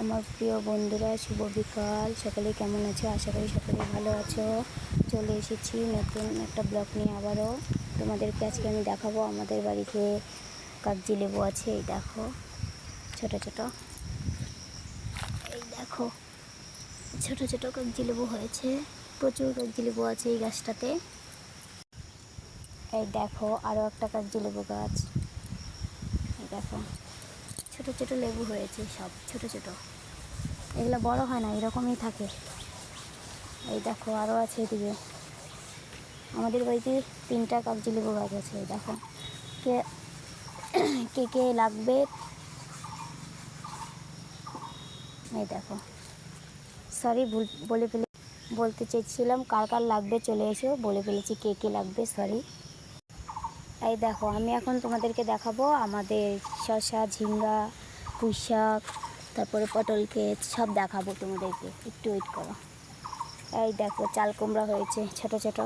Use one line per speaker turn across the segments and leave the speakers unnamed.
আমার প্রিয় বন্ধুরা, শুভ বিকাল। সকলে কেমন আছো? আশা করি সকলে ভালো আছো। চলে এসেছি নতুন একটা ব্লগ নিয়ে আবারও। তোমাদেরকে আজকে আমি দেখাবো। আমাদের বাড়িতে কাগজি লেবু আছে, এই দেখো। ছোট ছোট। এই দেখো, ছোট ছোট কাগজি লেবু হয়েছে। প্রচুর কাগজি লেবু আছে এই গাছটাতে। এই দেখো আরও একটা কাগজি লেবু গাছ। এই দেখো। ছোট ছোট লেবু হয়েছে সব, ছোট ছোট। এগুলো বড় হয় না, এরকমই থাকে। এই দেখো আরও আছে এদিকে। আমাদের বাড়িতে তিনটা কাগজি লেবু গাছ আছে দেখো। কে কে কে লাগবে? এই দেখো। সরি ভুল, বলে ফেলে, বলতে চেয়েছিলাম কার কার লাগবে, চলে এসো। বলে ফেলেছি কে কে লাগবে সরি এই দেখো, আমি এখন তোমাদেরকে দেখাবো আমাদের শসা, ঝিঙ্গা পুঁই শাক তারপরে পটল ক্ষেত সব দেখাবো তোমাদেরকে। একটু ওয়েট করো। এই দেখো, চাল কুমড়া হয়েছে, ছোট ছোট।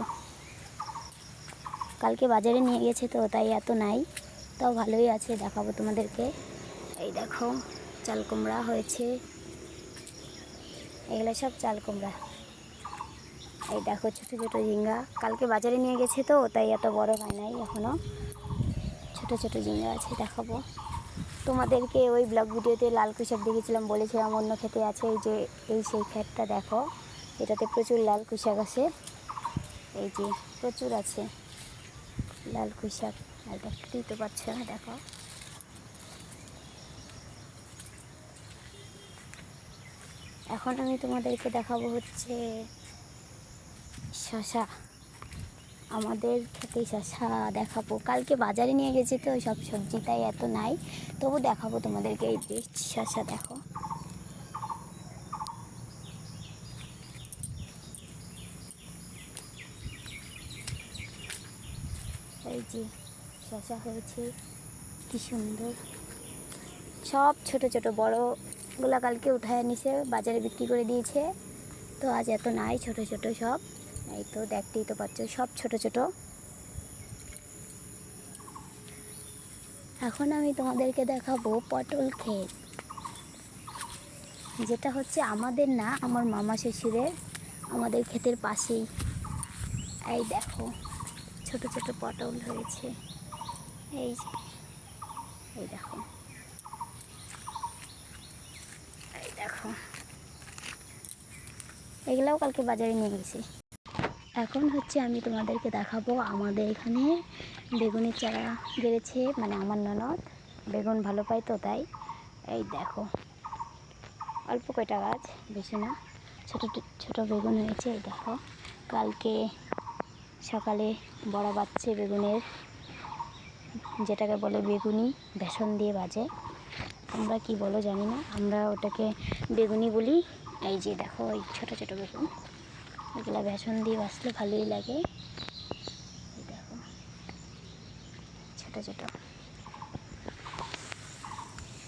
কালকে বাজারে নিয়ে গেছে তো, তাই এত নাই। তাও ভালোই আছে, দেখাবো তোমাদেরকে। এই দেখো, চাল কুমড়া হয়েছে। এগুলো সব চাল কুমড়া। এই দেখো, ছোটো ছোটো ঝিঙ্গা। কালকে বাজারে নিয়ে গেছে তো, তাই এত বড় হয় নাই এখনও ছোট ছোট ঝিঙ্গা আছে, দেখাবো। তোমাদেরকে ওই ব্লগ ভিডিওতে লাল কুশাক দেখেছিলাম বলেছিলাম অন্য খেতে আছে, এই যে, এই সেই ক্ষেতটা দেখো। এটাতে প্রচুর লাল কুশাক আছে। এই যে, প্রচুর আছে লাল কুশাক। আর দেখতেই তো পাচ্ছ না, দেখো। এখন আমি তোমাদেরকে দেখাবো হচ্ছে শশা। আমাদের খেতে শশা দেখাবো। কালকে বাজারে নিয়ে গেছি তো সব সবজি, তাই এত নাই। তবু দেখাবো তোমাদেরকে, এই যে শশা দেখো। এই যে শশা হয়েছে, কি সুন্দর। সব ছোট ছোট, বড়গুলা কালকে উঠায় নিছে, বাজারে বিক্রি করে দিয়েছে। তো আজ এত নাই, ছোট ছোট সব। এই তো দেখতেই তো পাচ্ছ, সব ছোট ছোট। এখন আমি তোমাদেরকে দেখাবো পটল ক্ষেত। যেটা হচ্ছে আমাদের না, আমার মামা শ্বশুরের, আমাদের ক্ষেতের পাশেই। এই দেখো, ছোট ছোট পটল হয়েছে। এই এই দেখো। এই দেখো। এগুলাও কালকে বাজারে নিয়ে গেছি। এখন হচ্ছে আমি তোমাদেরকে দেখাবো আমাদের এখানে বেগুনের চারা বেড়েছে মানে আমার ননদ। বেগুন ভালো পাই তো তাই। এই দেখো। অল্প কয়টা গাছ, বেশি না। ছোটো ছোটো বেগুন হয়েছে, এই দেখো। কালকে সকালে বড় বাচ্চে বেগুনের, যেটাকে বলে বেগুনি, বেসন দিয়ে বাজে। আমরা কি বলো জানি না, আমরা ওটাকে বেগুনি বলি। এই যে দেখো এই ছোটো ছোটো বেগুন। এগুলো বেসন দিয়ে বাঁচলে ভালোই লাগে। দেখো। ছোটো ছোটো।